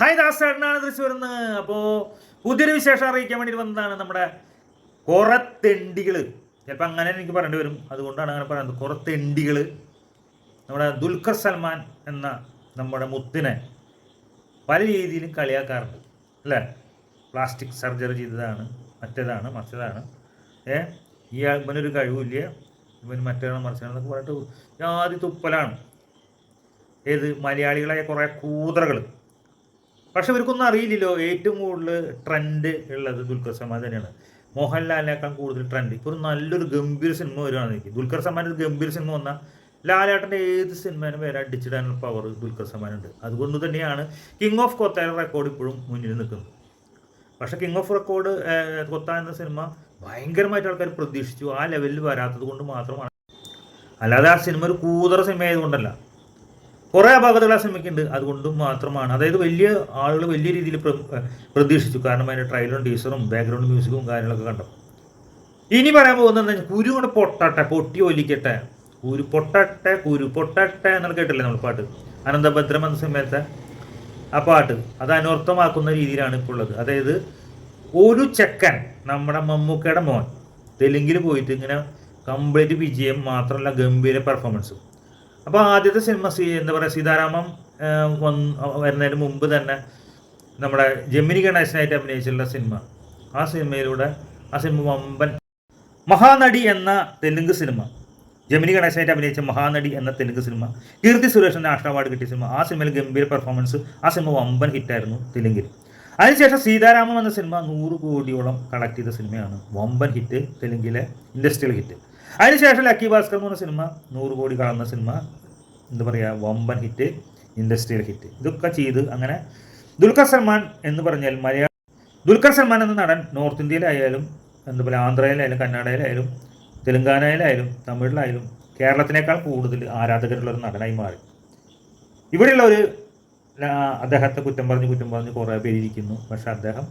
Hi ദാസേട്ടനാണ് തൃശ്ശൂരിൽ നിന്ന് അപ്പോൾ പുതിയൊരു വിശേഷം അറിയിക്കാൻ വേണ്ടി വന്നതാണ് നമ്മുടെ കുറത്തെണ്ടികൾ ചിലപ്പോൾ അങ്ങനെ എനിക്ക് പറയേണ്ടി വരും. അതുകൊണ്ടാണ് അങ്ങനെ പറയുന്നത്. കുറത്തെണ്ടികൾ നമ്മുടെ ദുൽഖർ സൽമാൻ എന്ന നമ്മുടെ മുത്തിനെ പല രീതിയിലും കളിയാക്കാറുണ്ട്. അല്ലേ? പ്ലാസ്റ്റിക് സർജറി ചെയ്തതാണ്. മറ്റേതാണ് മറ്റേതാണ് ഏ? ഈ ഇവനൊരു കഴിവില്ല ഇവന് മറ്റേതാണ് മറിച്ചതാണെന്നൊക്കെ പറഞ്ഞിട്ട് ആദ്യ തുപ്പലാണ്. ഏത്? മലയാളികളായ കുറേ കൂതറകൾ പക്ഷെ ഇവർക്കൊന്നും അറിയില്ലല്ലോ. ഏറ്റവും കൂടുതൽ ട്രെൻഡ് ഉള്ളത് ദുൽഖർ സൽമാൻ തന്നെയാണ്. മോഹൻലാലിനേക്കാൾ കൂടുതൽ ട്രെൻഡ് ഇപ്പോൾ ഒരു നല്ലൊരു ഗംഭീര സിനിമ വരുവാണെന്ന് എനിക്ക്. ദുൽഖർ സൽമാൻ ഒരു ഗംഭീര സിനിമ വന്നാൽ ലാലേട്ടന്റെ ഏത് സിനിമേനും വരെ അടിച്ചിടാനുള്ള പവർ ദുൽഖർ സൽമാനുണ്ട്. അതുകൊണ്ട് തന്നെയാണ് കിങ് ഓഫ് കൊത്താൻ റെക്കോർഡ് ഇപ്പോഴും മുന്നിൽ നിൽക്കുന്നത്. പക്ഷെ കിങ് ഓഫ് റെക്കോർഡ് കൊത്താൻ എന്ന സിനിമ ഭയങ്കരമായിട്ട് ആൾക്കാർ പ്രതീക്ഷിച്ചു. ആ ലെവലിൽ വരാത്തത് കൊണ്ട് മാത്രമാണ്. അല്ലാതെ ആ സിനിമ ഒരു കൂതറ സിനിമ ആയതുകൊണ്ടല്ല. കുറേ അപാകതകൾ ആ സിനിമയ്ക്കുണ്ട് അതുകൊണ്ട് മാത്രമാണ്. അതായത് വലിയ ആളുകൾ വലിയ രീതിയിൽ പ്ര- പ്രതീക്ഷിച്ചു. കാരണം അതിന്റെ ട്രെയിലറും ടീസറും ബാക്ക്ഗ്രൗണ്ട് മ്യൂസിക്കും കാര്യങ്ങളൊക്കെ കണ്ടു. ഇനി പറയാൻ പോകുന്നത് കുരു കൊണ്ട് പൊട്ടട്ടെ പൊട്ടി ഒലിക്കട്ടെ. കുരു പൊട്ടട്ടെ കുരു പൊട്ടട്ടെ എന്നൊക്കെ കേട്ടില്ലേ നമ്മൾ പാട്ട്? അനന്തഭദ്രം എന്ന സമയത്തെ ആ പാട്ട്. അത് അനർത്ഥമാക്കുന്ന രീതിയിലാണ് ഇപ്പോൾ ഉള്ളത്. അതായത് ഒരു ചെക്കൻ നമ്മുടെ മമ്മൂക്കയുടെ മോൻ തെലുങ്കിൽ പോയിട്ട് ഇങ്ങനെ കംപ്ലീറ്റ് വിജയം മാത്രമല്ല ഗംഭീര പെർഫോമൻസും അപ്പോൾ ആദ്യത്തെ സിനിമ സീ എന്താ പറയുക സീതാരാമം വന്ന് വരുന്നതിന് മുമ്പ് തന്നെ നമ്മുടെ ജമിനി ഗണേശനായിട്ട് അഭിനയിച്ചിട്ടുള്ള സിനിമ ആ സിനിമയിലൂടെ ആ സിനിമ വമ്പൻ മഹാനടി എന്ന തെലുങ്ക് സിനിമ ജമിനി ഗണേശനായിട്ട് അഭിനയിച്ച മഹാനടി എന്ന തെലുങ്ക് സിനിമ കീർത്തി സുരേഷിന് നാഷണൽ അവാർഡ് കിട്ടിയ സിനിമ ആ സിനിമയിൽ ഗംഭീര പെർഫോമൻസ് ആ സിനിമ വമ്പൻ ഹിറ്റായിരുന്നു തെലുങ്കിൽ. അതിനുശേഷം സീതാരാമം എന്ന സിനിമ നൂറ് കോടിയോളം കളക്ട് ചെയ്ത സിനിമയാണ് വമ്പൻ ഹിറ്റ് തെലുങ്കിലെ ഇൻഡസ്ട്രിയൽ ഹിറ്റ് അതിനുശേഷം ലക്കി ഭാസ്കർ എന്ന് പറഞ്ഞ സിനിമ നൂറ് കോടി കാണുന്ന സിനിമ എന്താ പറയുക വമ്പൻ ഹിറ്റ് ഇൻഡസ്ട്രിയൽ ഹിറ്റ്. ഇതൊക്കെ ചെയ്ത് അങ്ങനെ ദുൽഖർ സൽമാൻ എന്ന് പറഞ്ഞാൽ മലയാള ദുൽഖർ സൽമാൻ എന്ന നടൻ നോർത്ത് ഇന്ത്യയിലായാലും എന്താ പറയുക ആന്ധ്രയിലായാലും കർണാടകയിലായാലും തെലുങ്കാനയിലായാലും തമിഴിലായാലും കേരളത്തിനേക്കാൾ കൂടുതൽ ആരാധകരുള്ള ഒരു നടനായി മാറി. ഇവിടെയുള്ള ഒരു അദ്ദേഹത്തെ കുറ്റം പറഞ്ഞ് കുറ്റം പറഞ്ഞ് കുറേ പേരിയിരിക്കുന്നു പക്ഷേ അദ്ദേഹം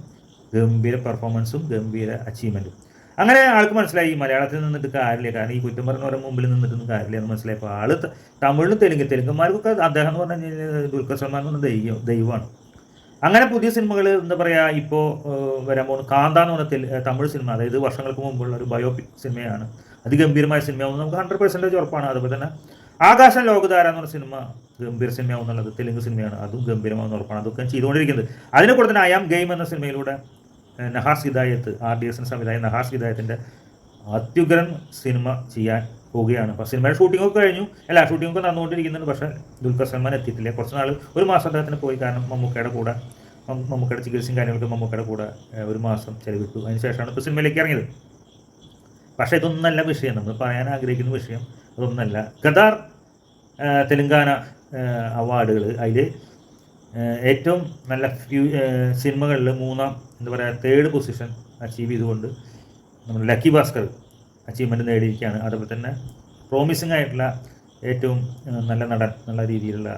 ഗംഭീര പെർഫോമൻസും ഗംഭീര അച്ചീവ്മെന്റും അങ്ങനെ ആൾക്ക് മനസ്സിലായി. മലയാളത്തിൽ നിന്നിട്ട് കാര്യമില്ല. കാരണം ഈ കുറ്റം പറഞ്ഞവരുടെ മുമ്പിൽ നിന്നിട്ടൊന്നും കാര്യമില്ല എന്ന് മനസ്സിലായപ്പോൾ ത- തമിഴിലും തെലുങ്ക് തെലുങ്കന്മാർക്കൊക്കെ അദ്ദേഹം എന്ന് പറഞ്ഞു കഴിഞ്ഞാൽ ദുൽഖർ സൽമാൻ എന്ന് ദൈവം ദൈവമാണ്. അങ്ങനെ പുതിയ സിനിമകൾ എന്താ പറയുക ഇപ്പോൾ വരാൻ പോകുന്ന കാന്ത എന്ന് പറഞ്ഞ തമിഴ് സിനിമ അതായത് വർഷങ്ങൾക്ക് മുമ്പുള്ള ഒരു ബയോപിക് സിനിമയാണ്. അതിഗംഭീരമായ സിനിമയാവുന്നത് നമുക്ക് ഹൺഡ്രഡ് പെർസെന്റേജ് ഉറപ്പാണ്. അതുപോലെ തന്നെ ആകാശം ലോകധാര എന്ന് പറഞ്ഞ സിനിമ ഗംഭീര സിനിമയാവുന്നുള്ളത് തെലുങ്ക് സിനിമയാണ്. അതും ഗംഭീരമാവുന്ന ഉറപ്പാണ്. അതൊക്കെ ചെയ്തുകൊണ്ടിരിക്കുന്നത്. അതിനെ കൂടെ തന്നെ ആം ഗെയിം എന്ന സിനിമയിലൂടെ നഹാസ് ഹിദായത്ത് ആർ ഡി എസിന് സംവിധായകൻ നഹാസ് ഹിദായത്തിന്റെ അത്യുഗ്രൻ സിനിമ ചെയ്യാൻ പോവുകയാണ്. അപ്പോൾ സിനിമയുടെ ഷൂട്ടിംഗ് ഒക്കെ കഴിഞ്ഞു. എല്ലാ ഒക്കെ നടന്നുകൊണ്ടിരിക്കുന്നുണ്ട്. പക്ഷേ ദുൽഖർ സൽമാൻ എത്തിയിട്ടില്ല. കുറച്ച് നാൾ ഒരു മാസം അദ്ദേഹത്തിന് പോയി. കാരണം മമ്മൂക്കയുടെ കൂടെ മമ്മൂക്കയുടെ ചികിത്സയും കാര്യങ്ങളൊക്കെ മമ്മൂക്കയുടെ കൂടെ ഒരു മാസം ചെലവിട്ടു. അതിന് ശേഷമാണ് ഇപ്പോൾ സിനിമയിലേക്ക് ഇറങ്ങിയത്. പക്ഷേ ഇതൊന്നല്ല വിഷയം. നമ്മൾ പറയാൻ ആഗ്രഹിക്കുന്ന വിഷയം അതൊന്നല്ല ഏഹ്, തെലുങ്കാന അവാർഡുകൾ അതിൽ ഏറ്റവും നല്ല ഫ്യൂ സിനിമകളിൽ മൂന്നാം എന്താ പറയുക തേർഡ് പൊസിഷൻ അച്ചീവ് ചെയ്തുകൊണ്ട് നമ്മൾ ലക്കി ഭാസ്കർ അച്ചീവ്മെന്റ് നേടിയിരിക്കുകയാണ്. അതുപോലെ തന്നെ പ്രോമിസിംഗ് ആയിട്ടുള്ള ഏറ്റവും നല്ല നടൻ നല്ല രീതിയിലുള്ള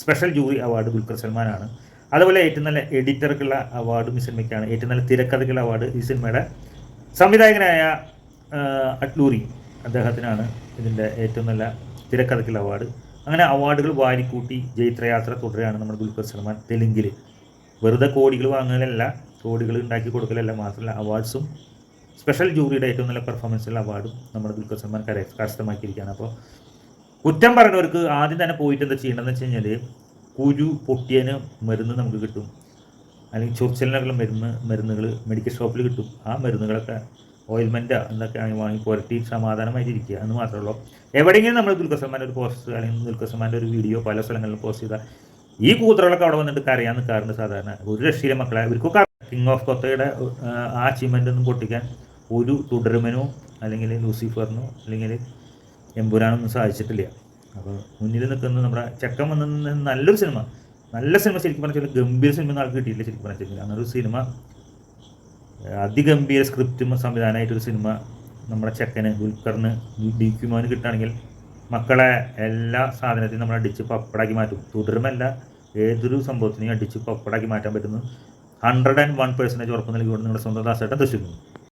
സ്പെഷ്യൽ ജൂറി അവാർഡ് ദുൽഖർ സൽമാനാണ്. അതുപോലെ ഏറ്റവും നല്ല എഡിറ്റർക്കുള്ള അവാർഡും ഈ സിനിമയ്ക്കാണ്. ഏറ്റവും നല്ല തിരക്കഥയ്ക്കുള്ള അവാർഡ് ഈ സിനിമയുടെ സംവിധായകനായ അട്ലൂരി അദ്ദേഹത്തിനാണ് ഇതിന്റെ ഏറ്റവും നല്ല തിരക്കഥയ്ക്കുള്ള അവാർഡ് അങ്ങനെ അവാർഡുകൾ വാരിക്കൂട്ടി ജൈത്രയാത്ര തുടരുകയാണ് നമ്മുടെ ദുൽഖർ സൽമാൻ തെലുങ്കിൽ വെറുതെ കോടികൾ വാങ്ങലല്ല കോടികൾ ഉണ്ടാക്കി കൊടുക്കലല്ല മാത്രമല്ല അവാർഡ്സും സ്പെഷ്യൽ ജൂറിയുടെ ഏറ്റവും നല്ല പെർഫോമൻസുള്ള അവാർഡും നമ്മുടെ ദുൽഖർ സൽമാൻ കര കരസ്ഥമാക്കിയിരിക്കുകയാണ്. അപ്പോൾ കുറ്റം പറഞ്ഞവർക്ക് ആദ്യം തന്നെ പോയിട്ട് എന്താ ചെയ്യേണ്ടതെന്ന് വെച്ച് കഴിഞ്ഞാൽ കുരു പൊട്ടിയന് മരുന്ന് നമുക്ക് കിട്ടും. അല്ലെങ്കിൽ ചൊറിച്ചലിനുള്ള മരുന്ന് മരുന്നുകൾ മെഡിക്കൽ ഷോപ്പിൽ കിട്ടും. ആ മരുന്നുകളൊക്കെ ഓയിൽമെന്റോ എന്തൊക്കെ ആണെങ്കിൽ വാങ്ങി പുരട്ടി സമാധാനമായിട്ടിരിക്കുക എന്ന് മാത്രമേ ഉള്ളൂ. എവിടെയെങ്കിലും നമ്മൾ ദുൽഖർ സൽമാന്റെ ഒരു പോസ്റ്റ് അല്ലെങ്കിൽ ദുൽഖർ സൽമാന്റെ ഒരു വീഡിയോ പല സ്ഥലങ്ങളിലും പോസ്റ്റ് ചെയ്താൽ ഈ കൂത്തറകളൊക്കെ അവിടെ വന്നിട്ട് കരയാൻ നിൽക്കാറുണ്ട് സാധാരണ. ഒരു രക്ഷയിലെ മക്കളെ. ഇവർക്കൊക്കെ കിങ് ഓഫ് കൊത്തയുടെ ആ അച്ചീവ്മെന്റ് ഒന്നും പൊട്ടിക്കാൻ ഒരു തുടരുമനോ അല്ലെങ്കിൽ ലൂസിഫറിനോ അല്ലെങ്കിൽ എമ്പുരാനൊന്നും സാധിച്ചിട്ടില്ല. അപ്പോൾ മുന്നിൽ നിൽക്കുന്ന നമ്മുടെ ചക്കം വന്ന നല്ലൊരു സിനിമ നല്ല സിനിമ ശരിക്കും പറഞ്ഞാൽ ഗംഭീര സിനിമ ഒന്നും ആൾക്ക് കിട്ടിയില്ല ശരിക്കും പറഞ്ഞാൽ. അങ്ങനെ ഒരു സിനിമ അതിഗംഭീര സ്ക്രിപ്റ്റും സംവിധാനമായിട്ടൊരു സിനിമ നമ്മുടെ ചെക്കന് ദുൽഖറിന് ഡി ക്യുമോന് കിട്ടുകയാണെങ്കിൽ മക്കളെ എല്ലാ സാധനത്തിനും നമ്മൾ അടിച്ച് പപ്പടാക്കി മാറ്റും. തുടരുമല്ല ഏതൊരു സംഭവത്തിനെയും അടിച്ച് പപ്പടാക്കി മാറ്റാൻ പറ്റുന്നു. ഹൺഡ്രഡ് ആൻഡ് വൺ പെർസെന്റേജ് ഉറപ്പ് നൽകിക്കൊണ്ട് നിങ്ങളുടെ സ്വന്തം ദാസേട്ടൻ ദർശിക്കുന്നു.